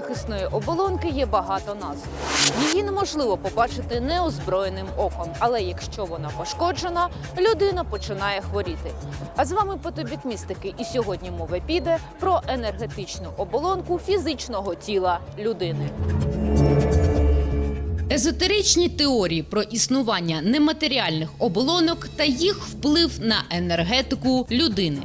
тілесної оболонки є багато назв. Її неможливо побачити неозброєним оком, але якщо вона пошкоджена, людина починає хворіти. А з вами потобік містики, і сьогодні мова піде про енергетичну оболонку фізичного тіла людини. Езотеричні теорії про існування нематеріальних оболонок та їх вплив на енергетику людини.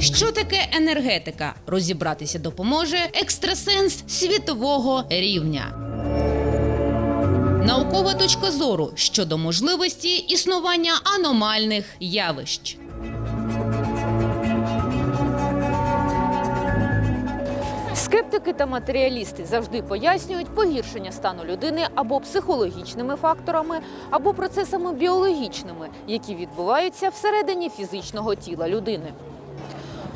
Що таке енергетика? Розібратися допоможе екстрасенс світового рівня. Наукова точка зору щодо можливості існування аномальних явищ. Скептики та матеріалісти завжди пояснюють погіршення стану людини або психологічними факторами, або процесами біологічними, які відбуваються всередині фізичного тіла людини.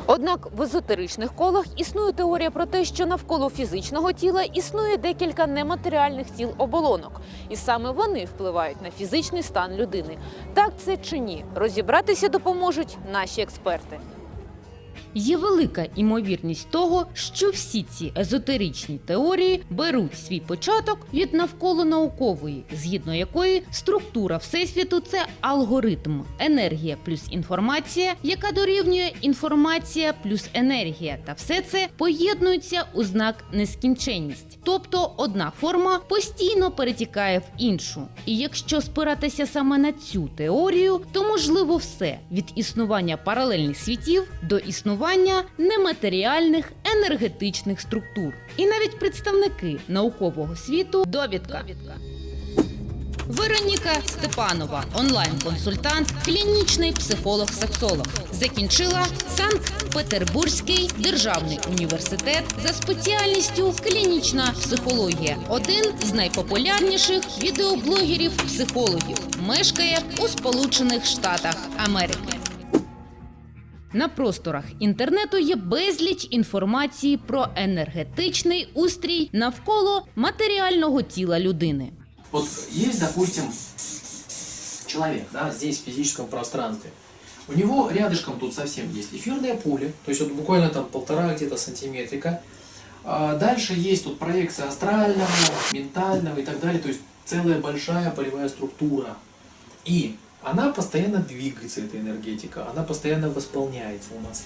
Однак в езотеричних колах існує теорія про те, що навколо фізичного тіла існує декілька нематеріальних тіл оболонок, і саме вони впливають на фізичний стан людини. Так це чи ні? Розібратися допоможуть наші експерти. Є велика імовірність того, що всі ці езотеричні теорії беруть свій початок від навколонаукової, згідно якої структура всесвіту це алгоритм, енергія плюс інформація, яка дорівнює інформація плюс енергія, та все це поєднується у знак нескінченність. Тобто одна форма постійно перетікає в іншу. І якщо спиратися саме на цю теорію, то можливо все від існування паралельних світів до існування нематеріальних енергетичних структур. І навіть представники наукового світу довідка. Вероніка Степанова, онлайн-консультант, клінічний психолог-сексолог. Закінчила Санкт-Петербурзький державний університет за спеціальністю клінічна психологія. Один з найпопулярніших відеоблогерів-психологів. Мешкає у Сполучених Штатах Америки. На просторах інтернету є безліч інформації про енергетичний устрій навколо матеріального тіла людини. Вот есть, допустим, человек, да, здесь в физическом пространстве. У него рядышком тут совсем есть эфирное поле, то есть буквально там полтора где-то сантиметрика. Дальше есть тут проекция астрального, ментального и так далее, то есть целая большая полевая структура. И она постоянно двигается, эта энергетика, она постоянно восполняется у нас.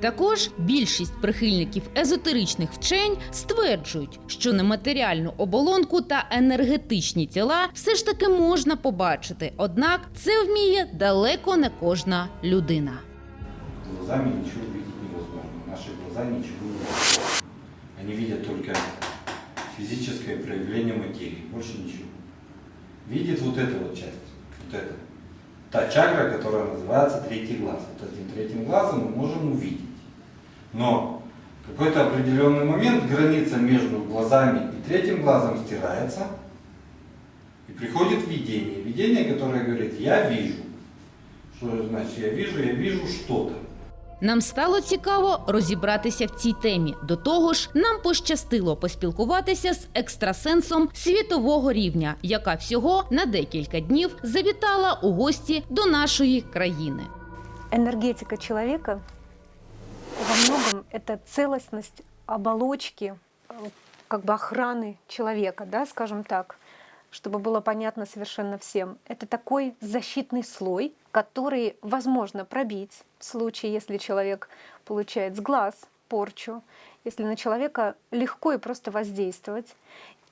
Також більшість прихильників езотеричних вчень стверджують, що нематеріальну оболонку та енергетичні тіла все ж таки можна побачити, однак це вміє далеко не кожна людина. Глазами ничего увидеть невозможно. Наши глаза ничего не видят. Они видят только физическое проявление материи, больше ничего. Видит вот эта вот часть, вот эта. Та чакра, которая называется третий глаз. Вот этим третьим глазом мы можем увидеть. Но в какой-то определенный момент граница между глазами и третьим глазом стирается, и приходит видение. Видение, которое говорит, я вижу. Что значит я вижу? Я вижу что-то. Нам стало цікаво розібратися в цій темі. До того ж, нам пощастило поспілкуватися з екстрасенсом світового рівня, яка всього на декілька днів завітала у гості до нашої країни. энергетика человека во многом это целостность оболочки, э, как бы охраны человека, да, скажем так, Чтобы было понятно совершенно всем. Это такой защитный слой, который возможно пробить в случае, если человек получает с глаз порчу, если на человека легко и просто воздействовать.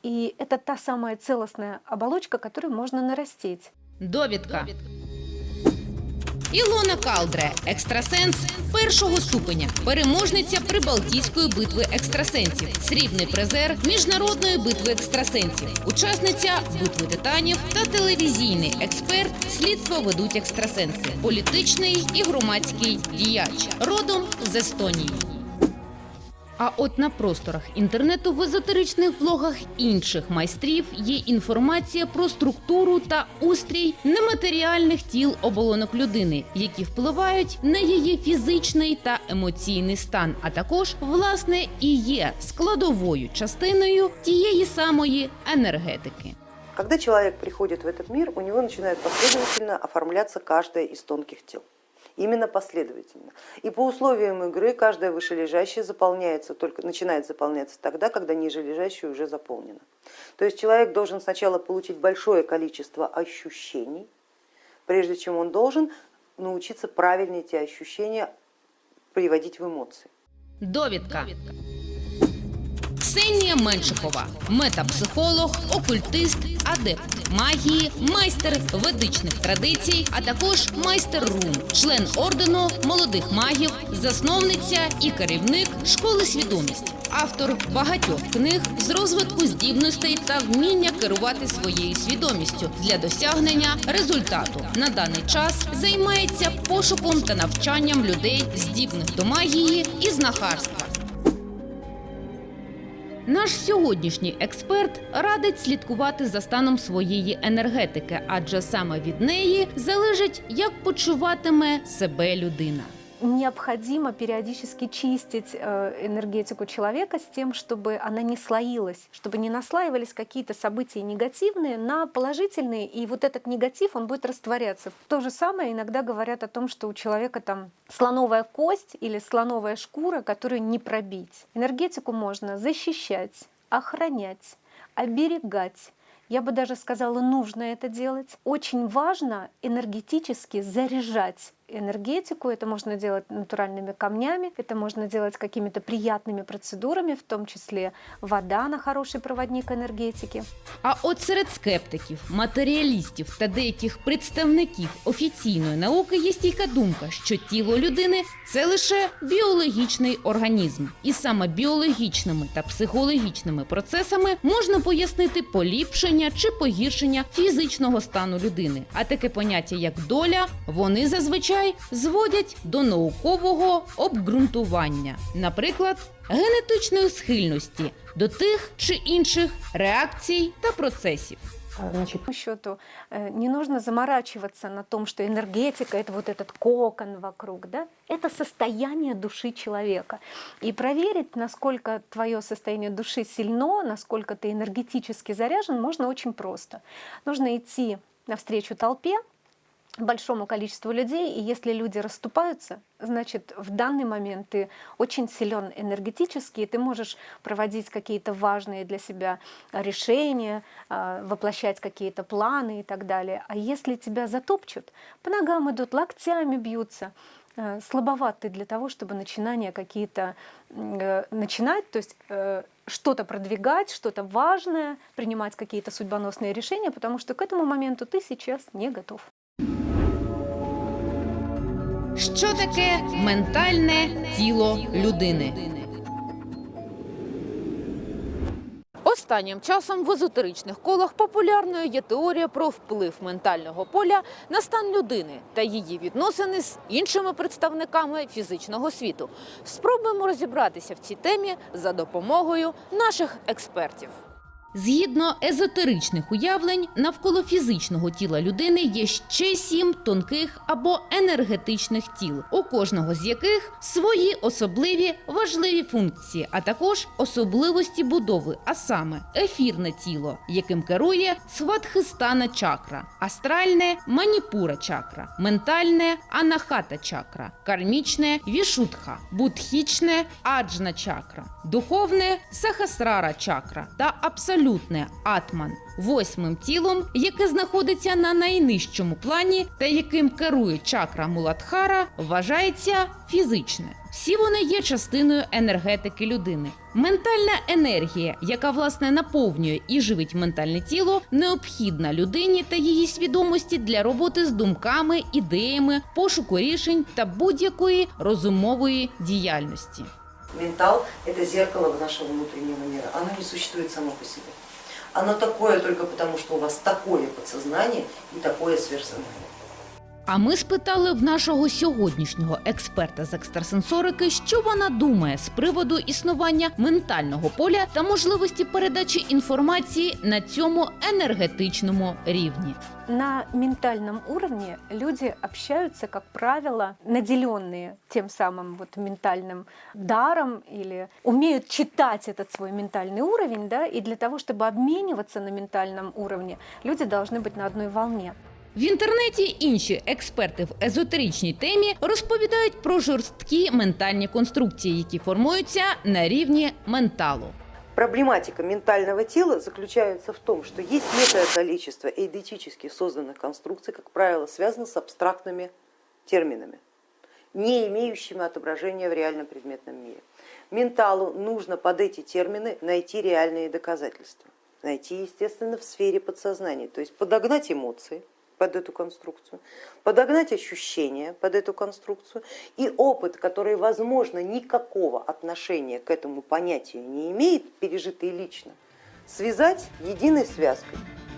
И это та самая целостная оболочка, которую можно нарастить. Довідка. Ілона Калдре, екстрасенс першого ступеня, переможниця Прибалтійської битви екстрасенсів, срібний призер міжнародної битви екстрасенсів, учасниця битви титанів та телевізійний експерт слідство ведуть екстрасенси, політичний і громадський діяч, родом з Естонії. А от на просторах інтернету в езотеричних блогах інших майстрів є інформація про структуру та устрій нематеріальних тіл оболонок людини, які впливають на її фізичний та емоційний стан, а також власне і є складовою частиною тієї самої енергетики. Когда человек приходит в этот мир, у него начинает последовательно оформляться каждое из тонких тел. Именно последовательно. И по условиям игры каждое вышележащее заполняется только, начинает заполняться тогда, когда нижележащее уже заполнено. То есть человек должен сначала получить большое количество ощущений, прежде чем он должен научиться правильно эти ощущения приводить в эмоции. Довідка. Ксенія Меншикова, метапсихолог, окультист, адепт магії, майстер ведичних традицій, а також майстер рун, член ордену молодих магів, засновниця і керівник школи свідомість, автор багатьох книг з розвитку здібностей та вміння керувати своєю свідомістю для досягнення результату. На даний час займається пошуком та навчанням людей, здібних до магії і знахарства. Наш сьогоднішній експерт радить слідкувати за станом своєї енергетики, адже саме від неї залежить, як почуватиме себе людина. Необходимо периодически чистить э, энергетику человека с тем, чтобы она не слоилась, чтобы не наслаивались какие-то события негативные на положительные, и вот этот негатив, он будет растворяться. То же самое иногда говорят о том, что у человека там слоновая кость или слоновая шкура, которую не пробить. Энергетику можно защищать, охранять, оберегать. Я бы даже сказала, нужно это делать. Очень важно энергетически заряжать энергетику. Это можно делать натуральными камнями, это можно делать какими-то приятными процедурами, в том числе вода, она хороший проводник энергетики. А от серед скептиків, матеріалістів та деяких представників офіційної науки є стійка думка, що тіло людини це лише біологічний організм, і саме біологічними та психологічними процесами можна пояснити поліпшення чи погіршення фізичного стану людини. А таке поняття як доля вони зазвичай зводять до наукового обґрунтування, наприклад, генетичної схильності до тих чи інших реакцій та процесів. Значит, по счету э, не нужно заморачиваться на том, что энергетика это вот этот кокон вокруг, да? Это состояние души человека. И проверить, насколько твое состояние души сильно, насколько ты энергетически заряжен, можно очень просто. Нужно идти навстречу толпе, большому количеству людей, и если люди расступаются, значит, в данный момент ты очень силен энергетически, и ты можешь проводить какие-то важные для себя решения, а, воплощать какие-то планы и так далее. А если тебя затопчут, по ногам идут, локтями бьются, э, слабоват ты для того, чтобы начинания какие-то э, начинать, то есть э, что-то продвигать, что-то важное, принимать какие-то судьбоносные решения, потому что к этому моменту ты сейчас не готов. Що таке ментальне тіло людини? Останнім часом в езотеричних колах популярною є теорія про вплив ментального поля на стан людини та її відносини з іншими представниками фізичного світу. Спробуємо розібратися в цій темі за допомогою наших експертів. Згідно езотеричних уявлень, навколо фізичного тіла людини є ще сім тонких або енергетичних тіл, у кожного з яких свої особливі важливі функції, а також особливості будови, а саме ефірне тіло, яким керує сватхистана чакра, астральне маніпура чакра, ментальне анахата чакра, кармічне вішутха, будхічне аджна чакра, духовне сахасрара чакра та абсолютне атман. Восьмим тілом, яке знаходиться на найнижчому плані та яким керує чакра Муладхара, вважається фізичне. Всі вони є частиною енергетики людини. Ментальна енергія, яка власне наповнює і живить ментальне тіло, необхідна людині та її свідомості для роботи з думками, ідеями, пошуку рішень та будь-якої розумової діяльності. Ментал – это зеркало нашего внутреннего мира. Оно не существует само по себе. Оно такое только потому, что у вас такое подсознание и такое сверхсознание. А ми спитали в нашого сьогоднішнього експерта з екстрасенсорики, що вона думає з приводу існування ментального поля та можливості передачі інформації на цьому енергетичному рівні. На ментальном уровне люди общаются, как правило, наделенные тем самым вот ментальным даром или умеют читать этот свой ментальный уровень, да, и для того, чтобы обмениваться на ментальном уровне, люди должны быть на одной волне. В інтернеті інші експерти в езотеричній темі розповідають про жорсткі ментальні конструкції, які формуються на рівні менталу. Проблематика ментального тела заключается в том, что есть некое количество эйдетически созданных конструкций, как правило, связано с абстрактными терминами, не имеющими отображения в реальном предметном мире. Менталу нужно под эти термины найти реальные доказательства, найти, естественно, в сфере подсознания, то есть подогнать эмоции под эту конструкцию, подогнать ощущения под эту конструкцию и опыт, который, возможно, никакого отношения к этому понятию не имеет, пережитый лично, связать единой связкой.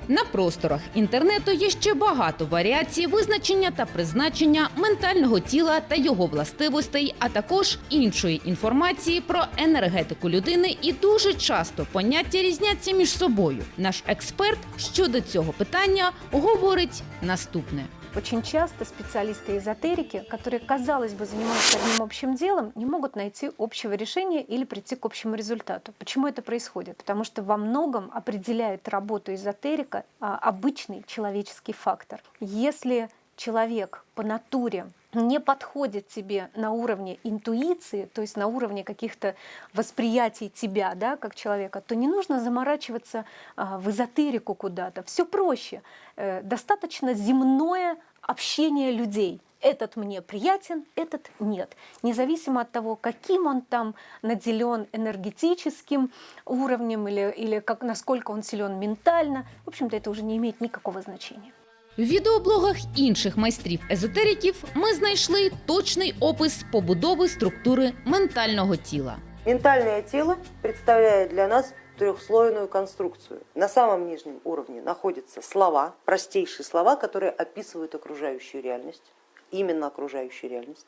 На просторах інтернету є ще багато варіацій визначення та призначення ментального тіла та його властивостей, а також іншої інформації про енергетику людини, і дуже часто поняття різняться між собою. Наш експерт щодо цього питання говорить наступне. Очень часто специалисты-эзотерики, которые, казалось бы, занимаются одним общим делом, не могут найти общего решения или прийти к общему результату. Почему это происходит? Потому что во многом определяет работу эзотерика а, обычный человеческий фактор. Если человек по натуре не подходит тебе на уровне интуиции, то есть на уровне каких-то восприятий тебя, да, как человека, то не нужно заморачиваться а, в эзотерику куда-то. Все проще. Э, достаточно земное общение людей. Этот мне приятен, этот нет. Независимо от того, каким он там наделен энергетическим уровнем или, или как, насколько он силен ментально, в общем-то, это уже не имеет никакого значения. В відеоблогах інших майстрів езотериків ми знайшли точний опис побудови структури ментального тіла. Ментальное тело представляет для нас трехслойную конструкцию. На самом нижнем уровне находятся слова, простейшие слова, которые описывают окружающую реальность, именно окружающую реальность.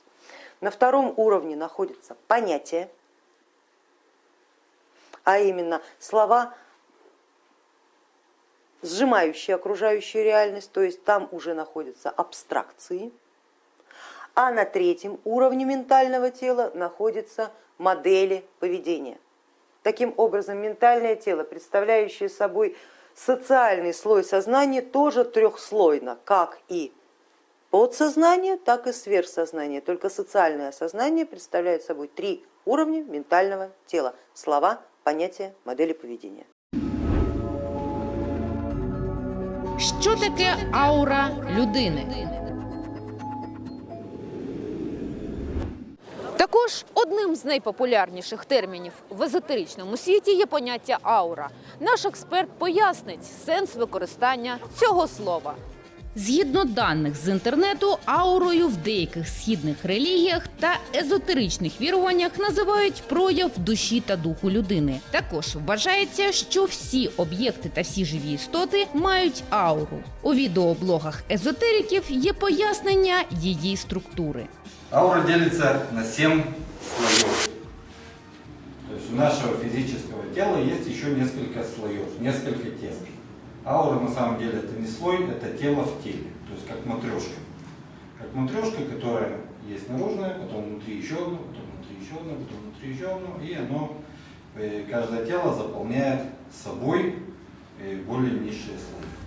На втором уровне находятся понятия, а именно слова, сжимающие окружающую реальность, то есть там уже находятся абстракции. А на третьем уровне ментального тела находятся модели поведения. Таким образом, ментальное тело, представляющее собой социальный слой сознания, тоже трехслойно, как и подсознание, так и сверхсознание. Только социальное сознание представляет собой три уровня ментального тела. Слова, понятия, модели поведения. Що таке аура людини? Також одним з найпопулярніших термінів в езотеричному світі є поняття аура. Наш експерт пояснить сенс використання цього слова. Згідно даних з інтернету, аурою в деяких східних релігіях та езотеричних віруваннях називають прояв душі та духу людини. Також вважається, що всі об'єкти та всі живі істоти мають ауру. У відеоблогах езотериків є пояснення її структури. Аура делится на 7 слоев. То есть у нашего физического тела есть еще несколько слоев, несколько тел. Аура на самом деле это не слой, это тело в теле, то есть как матрешка. Как матрешка, которая есть наружная, потом внутри еще одно, потом внутри еще одно, потом внутри еще одно, и оно, э, каждое тело заполняет собой э, более низшие слои.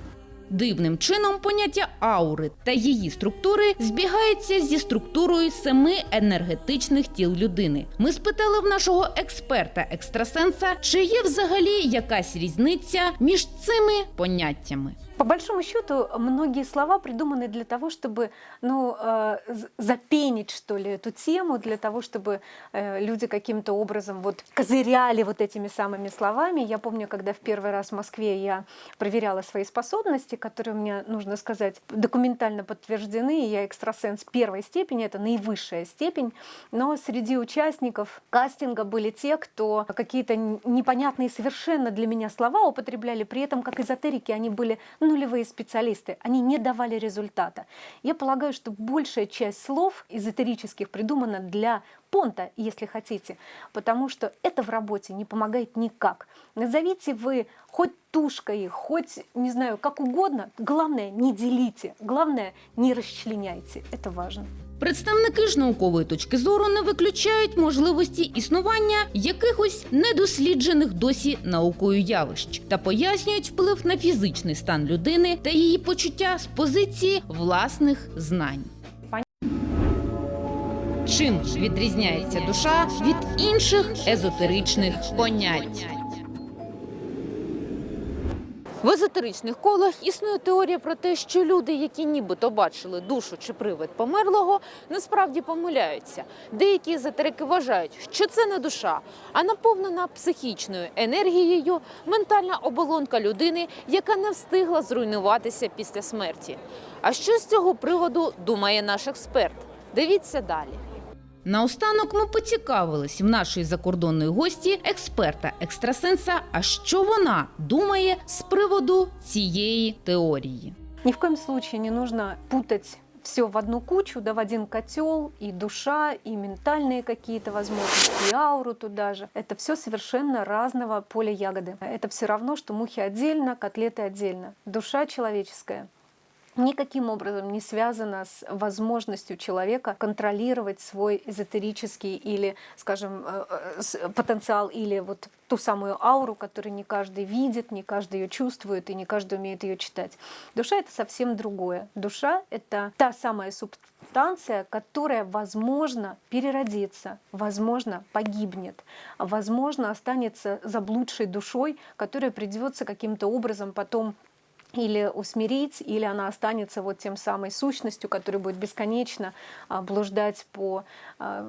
Дивним чином поняття аури та її структури збігається зі структурою семи енергетичних тіл людини. Ми спитали в нашого експерта екстрасенса, чи є взагалі якась різниця між цими поняттями. По большому счету, многие слова придуманы для того, чтобы ну, э, запенить, что ли, эту тему, для того, чтобы э, люди каким-то образом вот козыряли вот этими самыми словами. Я помню, когда в первый раз в Москве я проверяла свои способности, которые у меня, нужно сказать, документально подтверждены. Я экстрасенс первой степени, это наивысшая степень. Но среди участников кастинга были те, кто какие-то непонятные совершенно для меня слова употребляли, при этом как эзотерики они были нулевые специалисты, они не давали результата. Я полагаю, что большая часть слов эзотерических придумана для понта, если хотите, потому что это в работе не помогает никак. Назовите вы хоть тушкой, хоть, не знаю, как угодно, главное не делите, главное не расчленяйте, это важно. Представники ж наукової точки зору не виключають можливості існування якихось недосліджених досі наукою явищ та пояснюють вплив на фізичний стан людини та її почуття з позиції власних знань. Чим відрізняється душа від інших езотеричних понять? В езотеричних колах існує теорія про те, що люди, які нібито бачили душу чи привид померлого, насправді помиляються. Деякі езотерики вважають, що це не душа, а наповнена психічною енергією ментальна оболонка людини, яка не встигла зруйнуватися після смерті. А що з цього приводу думає наш експерт? Дивіться далі. Наостанок ми поцікавились в нашої закордонної гості, експерта екстрасенса, а що вона думає з приводу цієї теорії. Ни в коем случае не нужно путать все в одну кучу, да в один котел, и душа, и ментальные какие-то возможности, и ауру туда же. Это все совершенно разного поля ягоды. Это все равно, что мухи отдельно, котлеты отдельно. Душа человеческая никаким образом не связана с возможностью человека контролировать свой эзотерический или, скажем, э, э, потенциал или вот ту самую ауру, которую не каждый видит, не каждый ее чувствует и не каждый умеет ее читать. Душа это совсем другое. Душа это та самая субстанция, которая, возможно, переродится, возможно, погибнет, возможно, останется заблудшей душой, которая придется каким-то образом потом или усмирить, или она останется вот тем самой сущностью, которая будет бесконечно а, блуждать по а,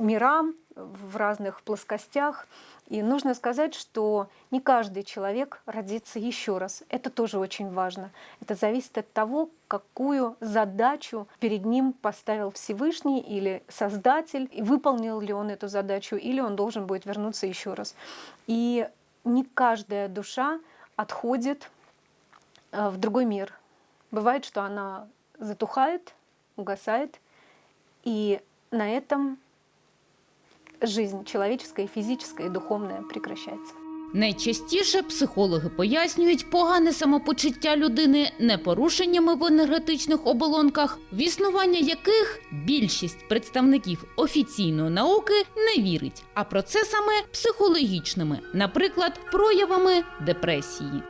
мирам в разных плоскостях. И нужно сказать, что не каждый человек родится еще раз. Это тоже очень важно. Это зависит от того, какую задачу перед ним поставил Всевышний или Создатель, и выполнил ли он эту задачу, или он должен будет вернуться еще раз. И не каждая душа отходит в другой мир. Бывает, что она затухает, угасает, и на этом жизнь человеческая, физическая, и духовная прекращается. Найчастіше психологи пояснюють погане самопочуття людини не порушеннями в енергетичних оболонках, в існування яких більшість представників офіційної науки не вірить, а процесами психологічними, наприклад, проявами депресії.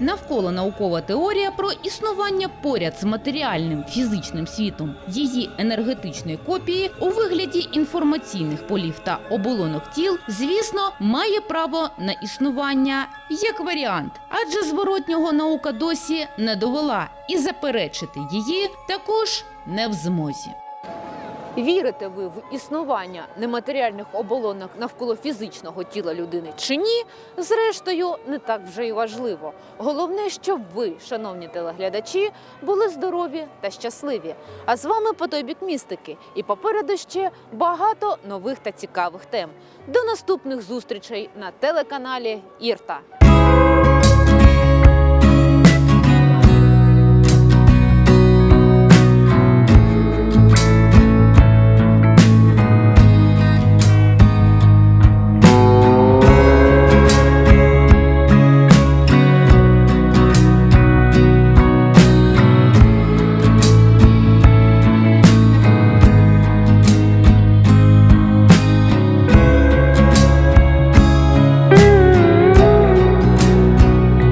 Навколо наукова теорія про існування поряд з матеріальним фізичним світом її енергетичної копії у вигляді інформаційних полів та оболонок тіл, звісно, має право на існування як варіант, адже зворотнього наука досі не довела і заперечити її також не в змозі. Вірите ви в існування нематеріальних оболонок навколо фізичного тіла людини чи ні? Зрештою, не так вже й важливо. Головне, щоб ви, шановні телеглядачі, були здорові та щасливі. А з вами по містики. І попереду ще багато нових та цікавих тем. До наступних зустрічей на телеканалі Ірта.